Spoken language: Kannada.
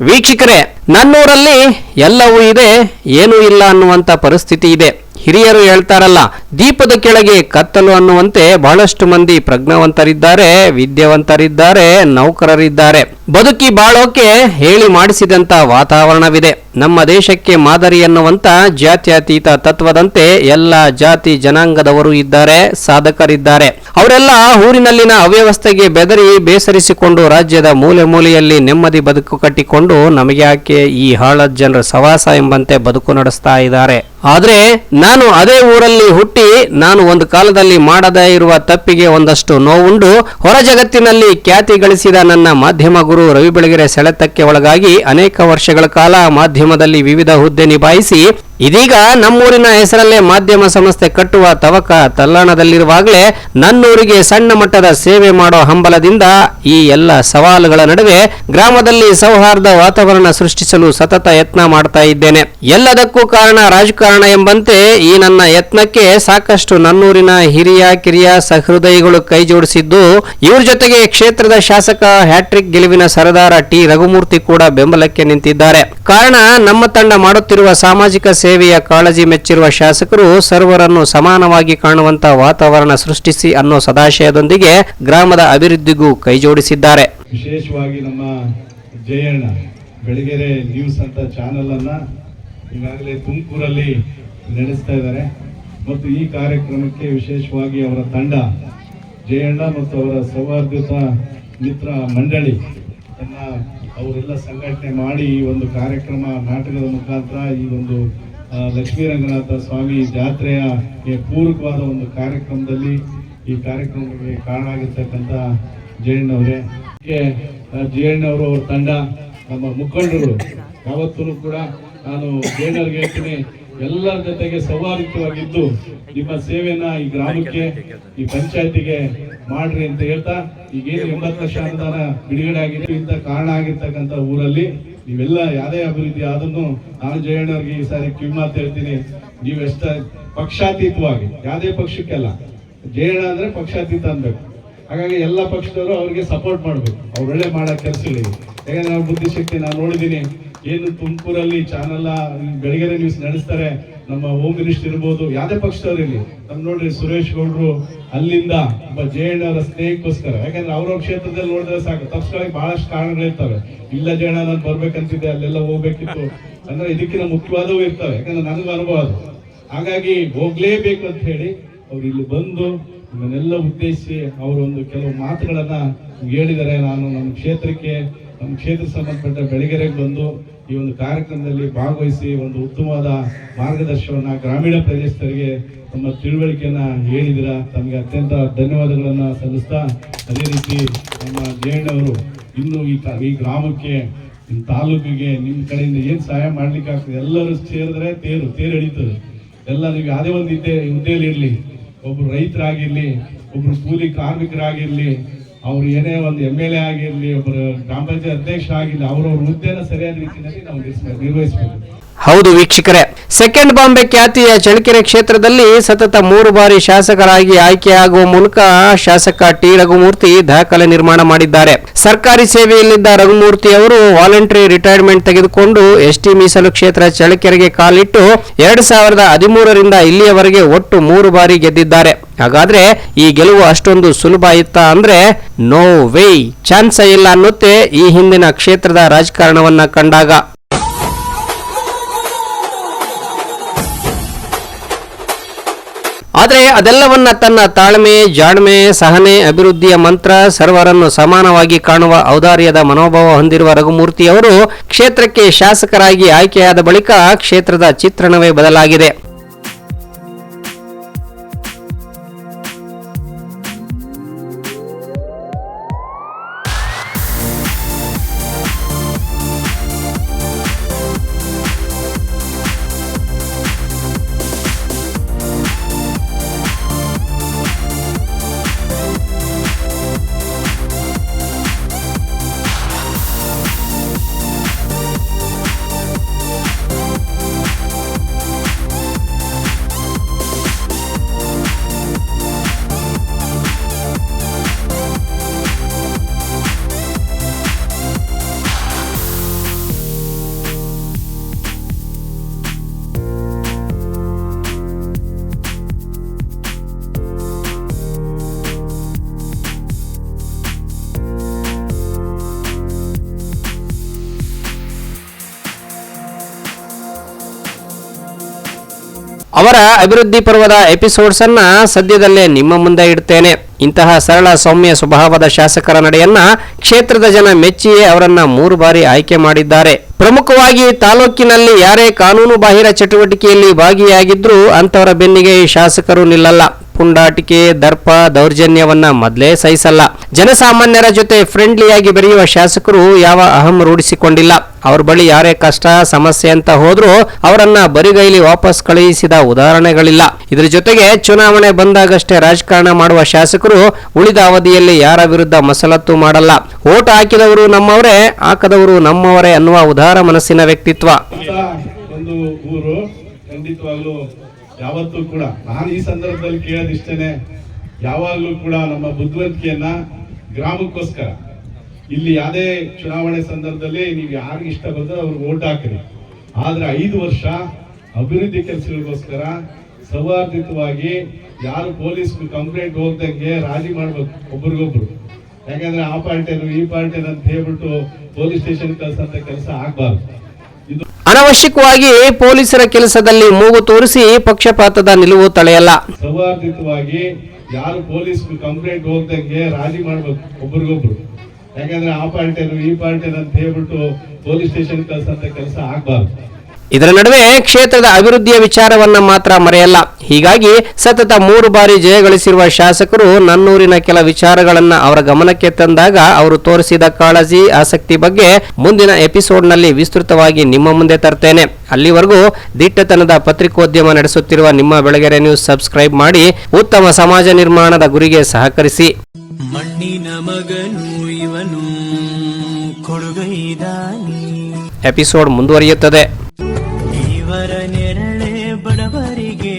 ವೀಕ್ಷಕರೇ ನನ್ನೂರಲ್ಲಿ ಎಲ್ಲವೂ ಇದೆ ಏನೂ ಇಲ್ಲ ಅನ್ನುವಂಥ ಪರಿಸ್ಥಿತಿ ಇದೆ. ಹಿರಿಯರು ಹೇಳ್ತಾರಲ್ಲ, ದೀಪದ ಕೆಳಗೆ ಕತ್ತಲು ಅನ್ನುವಂತೆ ಬಹಳಷ್ಟು ಮಂದಿ ಪ್ರಜ್ಞಾವಂತರಿದ್ದಾರೆ, ವಿದ್ಯಾವಂತರಿದ್ದಾರೆ, ನೌಕರರಿದ್ದಾರೆ. ಬದುಕಿ ಬಾಳೋಕೆ ಹೇಳಿ ಮಾಡಿಸಿದಂತ ವಾತಾವರಣವಿದೆ. ನಮ್ಮ ದೇಶಕ್ಕೆ ಮಾದರಿ ಅನ್ನುವಂತ ಜಾತ್ಯತೀತ ತತ್ವದಂತೆ ಎಲ್ಲ ಜಾತಿ ಜನಾಂಗದವರು ಇದ್ದಾರೆ, ಸಾಧಕರಿದ್ದಾರೆ. ಅವರೆಲ್ಲ ಊರಿನಲ್ಲಿನ ಅವ್ಯವಸ್ಥೆಗೆ ಬೆದರಿ ಬೇಸರಿಸಿಕೊಂಡು ರಾಜ್ಯದ ಮೂಲೆ ಮೂಲೆಯಲ್ಲಿ ನೆಮ್ಮದಿ ಬದುಕು ಕಟ್ಟಿಕೊಂಡು ನಮಗೆ ಯಾಕೆ ಈ ಹಾಳ ಜನರ ಸವಾಸ ಎಂಬಂತೆ ಬದುಕು ನಡೆಸ್ತಾ ಇದ್ದಾರೆ. ಆದ್ರೆ ನಾನು ಅದೇ ಊರಲ್ಲಿ ಹುಟ್ಟಿ ನಾನು ಒಂದು ಕಾಲದಲ್ಲಿ ಮಾಡದೇ ಇರುವ ತಪ್ಪಿಗೆ ಒಂದಷ್ಟು ನೋವುಂಡು ಹೊರ ಜಗತ್ತಿನಲ್ಲಿ ಖ್ಯಾತಿ ಗಳಿಸಿದ ನನ್ನ ಮಾಧ್ಯಮ ಗುರು ರವಿ ಬೆಳಗೆರೆ ಸೆಳೆತಕ್ಕೆ ಒಳಗಾಗಿ ಅನೇಕ ವರ್ಷಗಳ ಕಾಲ ಮಾಧ್ಯಮದಲ್ಲಿ ವಿವಿಧ ಹುದ್ದೆ ನಿಭಾಯಿಸಿ ಇದೀಗ ನಮ್ಮೂರಿನ ಹೆಸರಲ್ಲೇ ಮಾಧ್ಯಮ ಸಂಸ್ಥೆ ಕಟ್ಟುವ ತವಕ ತಲ್ಲಣದಲ್ಲಿರುವಾಗಲೇ ನನ್ನೂರಿಗೆ ಸಣ್ಣ ಮಟ್ಟದ ಸೇವೆ ಮಾಡೋ ಹಂಬಲದಿಂದ ಈ ಎಲ್ಲ ಸವಾಲುಗಳ ನಡುವೆ ಗ್ರಾಮದಲ್ಲಿ ಸೌಹಾರ್ದ ವಾತಾವರಣ ಸೃಷ್ಟಿಸಲು ಸತತ ಯತ್ನ ಮಾಡ್ತಾ ಇದ್ದೇನೆ. ಎಲ್ಲದಕ್ಕೂ ಕಾರಣ ರಾಜಕಾರಣ ಎಂಬಂತೆ ಈ ನನ್ನ ಯತ್ನಕ್ಕೆ ಸಾಕಷ್ಟು ನನ್ನೂರಿನ ಹಿರಿಯ, ಕಿರಿಯ ಸಹೃದಯಿಗಳು ಕೈ ಜೋಡಿಸಿದ್ದು, ಇವ್ರ ಜೊತೆಗೆ ಕ್ಷೇತ್ರದ ಶಾಸಕ ಹ್ಯಾಟ್ರಿಕ್ ಗೆಲುವಿನ ಸರದಾರ ಟಿ ರಘುಮೂರ್ತಿ ಕೂಡ ಬೆಂಬಲಕ್ಕೆ ನಿಂತಿದ್ದಾರೆ. ಕಾರಣ ನಮ್ಮ ತಂಡ ಮಾಡುತ್ತಿರುವ ಸಾಮಾಜಿಕ ಸೇವೆಯ ಕಾಳಜಿ ಮೆಚ್ಚಿರುವ ಶಾಸಕರು ಸರ್ವರನ್ನು ಸಮಾನವಾಗಿ ಕಾಣುವಂತಹ ವಾತಾವರಣ ಸೃಷ್ಟಿಸಿ ಅನ್ನೋ ಸದಾಶಯದೊಂದಿಗೆ ಗ್ರಾಮದ ಅಭಿವೃದ್ಧಿಗೂ ಕೈಜೋಡಿಸಿದ್ದಾರೆ. ವಿಶೇಷವಾಗಿ ನಮ್ಮ ಜಯಣ್ಣ ಬೆಳಗೆರೆ ನ್ಯೂಸ್ ಅಂತ ಚಾನೆಲ್ ಅನ್ನ ಈಗಾಗಲೇ ತುಮಕೂರಲ್ಲಿ ನಡೆಸ್ತಾ ಇದ್ದಾರೆ. ಮತ್ತು ಈ ಕಾರ್ಯಕ್ರಮಕ್ಕೆ ವಿಶೇಷವಾಗಿ ಅವರ ತಂಡ, ಜಯಣ್ಣ ಮತ್ತು ಅವರ ಸೌಹಾರ್ದಯುತ ಮಿತ್ರ ಮಂಡಳಿ ಅವರೆಲ್ಲ ಸಂಘಟನೆ ಮಾಡಿ ಈ ಒಂದು ಕಾರ್ಯಕ್ರಮ ನಾಟಕದ ಮುಖಾಂತರ ಈ ಒಂದು ಆ, ಲಕ್ಷ್ಮೀ ರಂಗನಾಥ ಸ್ವಾಮಿ ಜಾತ್ರೆಯ ಪೂರಕವಾದ ಒಂದು ಕಾರ್ಯಕ್ರಮದಲ್ಲಿ ಈ ಕಾರ್ಯಕ್ರಮಕ್ಕೆ ಕಾರಣ ಆಗಿರ್ತಕ್ಕಂಥ ಜಯಣ್ಣವರೇ ಜಯಣ್ಣವರು ಅವ್ರ ತಂಡ ನಮ್ಮ ಮುಖಂಡರು. ಯಾವತ್ತೂ ಕೂಡ ನಾನು ಜಯಣ್ಣವ್ರಿಗೆ ಹೇಳ್ತೀನಿ ಎಲ್ಲರ ಜೊತೆಗೆ ಸೌಹಾರ್ದವಾಗಿದ್ದು ನಿಮ್ಮ ಸೇವೆಯನ್ನ ಈ ಗ್ರಾಮಕ್ಕೆ ಈ ಪಂಚಾಯತಿಗೆ ಮಾಡ್ರಿ ಅಂತ ಹೇಳ್ತಾ ಈಗೇನು ಎಂಬತ್ತು ಲಕ್ಷ ಅನುದಾನ ಬಿಡುಗಡೆ ಆಗಿದೆ ಇಂಥ ಕಾರಣ ಆಗಿರ್ತಕ್ಕಂಥ ಊರಲ್ಲಿ ನೀವೆಲ್ಲ ಯಾವುದೇ ಅಭಿವೃದ್ಧಿ ನಾನು ನಾನು ಜಯಣ್ಣವ್ರಿಗೆ ಈ ಸಾರಿ ಕಿವಿಮಾತು ಹೇಳ್ತೀನಿ. ನೀವು ಎಷ್ಟ ಪಕ್ಷಾತೀತವಾಗಿ, ಯಾವುದೇ ಪಕ್ಷಕ್ಕೆಲ್ಲ, ಜಯಣ್ಣ ಅಂದ್ರೆ ಪಕ್ಷಾತೀತ ಅನ್ಬೇಕು ಹಾಗಾಗಿ ಎಲ್ಲ ಪಕ್ಷದವರು ಅವ್ರಿಗೆ ಸಪೋರ್ಟ್ ಮಾಡ್ಬೇಕು. ಅವ್ರು ಒಳ್ಳೆ ಮಾಡೋ ಕೆಲಸಗಳಿಗೆ. ಯಾಕಂದ್ರೆ ಅವ್ರ ಬುದ್ಧಿಶಕ್ತಿ ನಾನು ನೋಡಿದ್ದೀನಿ. ಏನು ತುಮಕೂರಲ್ಲಿ ಚಾನೆಲ್ ಬೆಳಗ್ಗೆ ನ್ಯೂಸ್ ನಡೆಸ್ತಾರೆ, ನಮ್ಮ ಹೋಮ್ ಮಿನಿಸ್ಟರ್ ಇರ್ಬೋದು, ಯಾವುದೇ ಪಕ್ಷದವ್ರು ಇಲ್ಲಿ ನಮ್ ನೋಡ್ರಿ ಸುರೇಶ್ ಗೌಡ್ರು ಅಲ್ಲಿಂದ ಒಬ್ಬ ಜಯಣ್ಣ ಅವರ ಸ್ನೇಹಕ್ಕೋಸ್ಕರ ಯಾಕಂದ್ರೆ ಅವ್ರವ್ರ ಕ್ಷೇತ್ರದಲ್ಲಿ ನೋಡಿದ್ರೆ ಸಾಕು ತಪ್ಸ್ಕೊಳ್ಳಿ ಬಹಳಷ್ಟು ಕಾರಣಗಳಿರ್ತವೆ ಇಲ್ಲ ಜಯಣ್ಣ ನಾನು ಬರ್ಬೇಕಂತಿದ್ದೆ, ಅಲ್ಲೆಲ್ಲ ಹೋಗ್ಬೇಕಿತ್ತು. ಅಂದ್ರೆ ಇದಕ್ಕಿಂತ ಮುಖ್ಯವಾದವು ಇರ್ತವೆ, ಯಾಕಂದ್ರೆ ನನಗೂ ಅನುಭವ ಅದು. ಹಾಗಾಗಿ ಹೋಗ್ಲೇಬೇಕು ಅಂತ ಹೇಳಿ ಅವ್ರು ಇಲ್ಲಿ ಬಂದು ಇವನ್ನೆಲ್ಲ ಉದ್ದೇಶಿಸಿ ಅವರೊಂದು ಕೆಲವು ಮಾತುಗಳನ್ನ ಹೇಳಿದ್ದಾರೆ. ನಾನು ನಮ್ಮ ಕ್ಷೇತ್ರಕ್ಕೆ ನಮ್ಮ ಕ್ಷೇತ್ರ ಸಂಬಂಧಪಟ್ಟ ಬೆಳಗೆರೆಗೆ ಬಂದು ಈ ಒಂದು ಕಾರ್ಯಕ್ರಮದಲ್ಲಿ ಭಾಗವಹಿಸಿ ಒಂದು ಉತ್ತಮವಾದ ಮಾರ್ಗದರ್ಶನವನ್ನು ಗ್ರಾಮೀಣ ಪ್ರದೇಶದವರಿಗೆ ತಮ್ಮ ತಿಳುವಳಿಕೆಯನ್ನ ಹೇಳಿದಿರ ತಮಗೆ ಅತ್ಯಂತ ಧನ್ಯವಾದಗಳನ್ನು ಸಲ್ಲಿಸ್ತಾ ಅದೇ ರೀತಿ ನಮ್ಮ ಜಯಣ್ಣವರು ಇನ್ನು ಈ ಈ ಗ್ರಾಮಕ್ಕೆ ನಿಮ್ಮ ತಾಲೂಕಿಗೆ ನಿಮ್ಮ ಕಡೆಯಿಂದ ಏನು ಸಹಾಯ ಮಾಡ್ಲಿಕ್ಕೆ ಆಗ್ತದೆ? ಎಲ್ಲರೂ ಸೇರಿದ್ರೆ ತೇರು ತೇರು ಹಿಡಿತದೆ ಎಲ್ಲ ನೀವು ಯಾವುದೇ ಒಂದು ಇದ್ದೇ, ಹುದ್ದೆಯಲ್ಲಿ ಇರಲಿ. ಒಬ್ಬರು ರೈತರಾಗಿರಲಿ ಒಬ್ಬರು ಕೂಲಿ ಕಾರ್ಮಿಕರಾಗಿರ್ಲಿ ಅವ್ರು ಏನೇ ಒಂದು ಎಂ ಎಲ್ ಎ ಆಗಿರಲಿ ಒಬ್ಬರು ಗ್ರಾಮ ಅಧ್ಯಕ್ಷ ಆಗಿರಲಿ ಅವರವ್ರ ಹುದ್ದೆನ ಸರಿಯಾದ ರೀತಿಯಲ್ಲಿ ನಾವು ನಿರ್ವಹಿಸ್ಬೇಕು. ಹೌದು ವೀಕ್ಷಕರೇ ಸೆಕೆಂಡ್ ಬಾಂಬೆ ಖ್ಯಾತಿಯ ಚಳ್ಳಕೆರೆ ಕ್ಷೇತ್ರದಲ್ಲಿ ಸತತ ಮೂರು ಬಾರಿ ಶಾಸಕರಾಗಿ ಆಯ್ಕೆಯಾಗುವ ಮೂಲಕ ಶಾಸಕ ಟಿ. ರಘುಮೂರ್ತಿ ದಾಖಲೆ ನಿರ್ಮಾಣ ಮಾಡಿದ್ದಾರೆ. ಸರ್ಕಾರಿ ಸೇವೆಯಲ್ಲಿದ್ದ ರಘುಮೂರ್ತಿ ಅವರು ವಾಲಂಟರಿ ರಿಟೈರ್ಮೆಂಟ್ ತೆಗೆದುಕೊಂಡು ಎಸ್ಟಿ ಮೀಸಲು ಕ್ಷೇತ್ರ ಚಳ್ಳಕೆರೆಗೆ ಕಾಲಿಟ್ಟು ಎರಡ್ ಸಾವಿರದ ಹದಿಮೂರರಿಂದ ಇಲ್ಲಿಯವರೆಗೆ ಒಟ್ಟು ಮೂರು ಬಾರಿ ಗೆದ್ದಿದ್ದಾರೆ. ಹಾಗಾದ್ರೆ ಈ ಗೆಲುವು ಅಷ್ಟೊಂದು ಸುಲಭ ಇತ್ತಾ ಅಂದ್ರೆ ನೋ ವೇ ಚಾನ್ಸ್ ಇಲ್ಲ ಅನ್ನುತ್ತೆ ಈ ಹಿಂದಿನ ಕ್ಷೇತ್ರದ ರಾಜಕಾರಣವನ್ನ ಕಂಡಾಗ. ಆದರೆ ಅದೆಲ್ಲವನ್ನ ತನ್ನ ತಾಳ್ಮೆ, ಜಾಣ್ಮೆ, ಸಹನೆ, ಅಭಿವೃದ್ಧಿಯ ಮಂತ್ರ, ಸರ್ವರನ್ನು ಸಮಾನವಾಗಿ ಕಾಣುವ ಔದಾರ್ಯದ ಮನೋಭಾವ ಹೊಂದಿರುವ ರಘುಮೂರ್ತಿ ಅವರು ಕ್ಷೇತ್ರಕ್ಕೆ ಶಾಸಕರಾಗಿ ಆಯ್ಕೆಯಾದ ಬಳಿಕ ಕ್ಷೇತ್ರದ ಚಿತ್ರಣವೇ ಬದಲಾಗಿದೆ. ಅವರ ಅಭಿವೃದ್ಧಿ ಪರ್ವದ ಎಪಿಸೋಡ್ಸ್ ಸದ್ಯದಲ್ಲೇ ನಿಮ್ಮ ಮುಂದೆ ಇಡ್ತೇನೆ. ಇಂತಹ ಸರಳ ಸೌಮ್ಯ ಸ್ವಭಾವದ ಶಾಸಕರ ನಡೆಯನ್ನ ಕ್ಷೇತ್ರದ ಜನ ಮೆಚ್ಚಿಯೇ ಅವರನ್ನ ಮೂರು ಬಾರಿ ಆಯ್ಕೆ ಮಾಡಿದ್ದಾರೆ. ಪ್ರಮುಖವಾಗಿ ತಾಲೂಕಿನಲ್ಲಿ ಯಾರೇ ಕಾನೂನು ಬಾಹಿರ ಚಟುವಟಿಕೆಯಲ್ಲಿ ಭಾಗಿಯಾಗಿದ್ರೂ ಅಂತವರ ಬೆನ್ನಿಗೆ ಈ ಶಾಸಕರು ನಿಲ್ಲಲ್ಲ. ಪುಂಡಾಟಿಕೆ ದರ್ಪ, ದೌರ್ಜನ್ಯವನ್ನ ಮೊದಲೇ ಸಹಿಸಲ್ಲ. ಜನಸಾಮಾನ್ಯರ ಜೊತೆ ಫ್ರೆಂಡ್ಲಿಯಾಗಿ ಬೆರೆಯುವ ಶಾಸಕರು ಯಾವ ಅಹಂ ರೂಢಿಸಿಕೊಂಡಿಲ್ಲ. ಅವ್ರ ಬಳಿ ಯಾರೇ ಕಷ್ಟ, ಸಮಸ್ಯೆ ಅಂತ ಹೋದ್ರೂ ಅವರನ್ನ ಬರಿಗೈಲಿ ವಾಪಸ್ ಕಳುಹಿಸಿದ ಉದಾಹರಣೆಗಳಿಲ್ಲ. ಇದ್ರ ಜೊತೆಗೆ ಚುನಾವಣೆ ಬಂದಾಗಷ್ಟೇ ರಾಜಕಾರಣ ಮಾಡುವ ಶಾಸಕರು ಉಳಿದ ಅವಧಿಯಲ್ಲಿ ಯಾರ ವಿರುದ್ಧ ಮಸಲತ್ತು ಮಾಡಲ್ಲ. ಓಟ್ ಹಾಕಿದವರು ನಮ್ಮವರೇ, ಹಾಕದವರು ನಮ್ಮವರೇ ಅನ್ನುವ ಉದಾರ ಮನಸ್ಸಿನ ವ್ಯಕ್ತಿತ್ವ. ಯಾವತ್ತೂ ಕೂಡ, ನಾನು ಈ ಸಂದರ್ಭದಲ್ಲಿ ಕೇಳೋದಿಷ್ಟೇನೆ, ಯಾವಾಗಲೂ ಕೂಡ ನಮ್ಮ ಬುದ್ಧಿವಂತಿಕೆಯನ್ನ ಗ್ರಾಮಕ್ಕೋಸ್ಕರ. ಇಲ್ಲಿ ಯಾವುದೇ ಚುನಾವಣೆ ಸಂದರ್ಭದಲ್ಲಿ ನೀವು ಯಾರಿಗೆ ಇಷ್ಟ ಬಂದ್ರೆ ಅವ್ರಿಗೆ ಓಟ್ ಹಾಕಿರಿ. ಆದರೆ ಐದು ವರ್ಷ ಅಭಿವೃದ್ಧಿ ಕೆಲಸಗಳಿಗೋಸ್ಕರ ಸೌಹಾರ್ದಿತವಾಗಿ ಯಾರು ಪೊಲೀಸ್ ಕಂಪ್ಲೇಂಟ್ ಹೋಗ್ದಂಗೆ ರಾಜಿ ಮಾಡ್ಬೇಕು ಒಬ್ರಿಗೊಬ್ರು. ಯಾಕಂದ್ರೆ ಆ ಪಾರ್ಟಿಯರು ಈ ಪಾರ್ಟಿಯರು ಅಂತ ಹೇಳ್ಬಿಟ್ಟು ಪೊಲೀಸ್ ಸ್ಟೇಷನ್ ಕಳ್ಸಂತ ಕೆಲಸ ಆಗ್ಬಾರ್ದು. ಅನವಶ್ಯಕವಾಗಿ ಪೊಲೀಸರ ಕೆಲಸದಲ್ಲಿ ಮೂಗು ತೋರಿಸಿ ಪಕ್ಷಪಾತದ ನಿಲುವು ತಳೆಯಲ್ಲ. ಸೌಹಾರ್ದಿತವಾಗಿ ಯಾರು ಪೊಲೀಸ್ ಕಂಪ್ಲೇಂಟ್ ಹೋಗ್ದಂಗೆ ರಾಜಿ ಮಾಡ್ಬೇಕು ಒಬ್ರಿಗೊಬ್ರು. ಯಾಕಂದ್ರೆ ಆ ಪಾರ್ಟಿ ಈ ಪಾರ್ಟಿ ಅಂತ ಹೇಳ್ಬಿಟ್ಟು ಪೊಲೀಸ್ ಸ್ಟೇಷನ್ ಕಳ್ಸಂತ ಕೆಲಸ ಆಗ್ಬಾರ್ದು. ಇದರ ನಡುವೆ ಕ್ಷೇತ್ರದ ಅಭಿವೃದ್ಧಿಯ ವಿಚಾರವನ್ನ ಮಾತ್ರ ಮರೆಯಲ್ಲ. ಹೀಗಾಗಿ ಸತತ ಮೂರು ಬಾರಿ ಜಯಗಳಿಸಿರುವ ಶಾಸಕರು ನನ್ನೂರಿನ ಕೆಲ ವಿಚಾರಗಳನ್ನ ಅವರ ಗಮನಕ್ಕೆ ತಂದಾಗ ಅವರು ತೋರಿಸಿದ ಕಾಳಜಿ ಆಸಕ್ತಿ ಬಗ್ಗೆ ಮುಂದಿನ ಎಪಿಸೋಡ್ನಲ್ಲಿ ವಿಸ್ತೃತವಾಗಿ ನಿಮ್ಮ ಮುಂದೆ ತರ್ತೇನೆ. ಅಲ್ಲಿವರೆಗೂ ದಿಟ್ಟತನದ ಪತ್ರಿಕೋದ್ಯಮ ನಡೆಸುತ್ತಿರುವ ನಿಮ್ಮ ಬೆಳಗೆರೆ ನ್ಯೂಸ್ ಸಬ್ಸ್ಕ್ರೈಬ್ ಮಾಡಿ ಉತ್ತಮ ಸಮಾಜ ನಿರ್ಮಾಣದ ಗುರಿಗೆ ಸಹಕರಿಸಿ. ಮಣ್ಣಿನ ಮಗನು ಇವನು ಎಪಿಸೋಡ್ ಮುಂದುವರಿಯುತ್ತದೆ. ನೆರಳೆ ಬಡವರಿಗೆ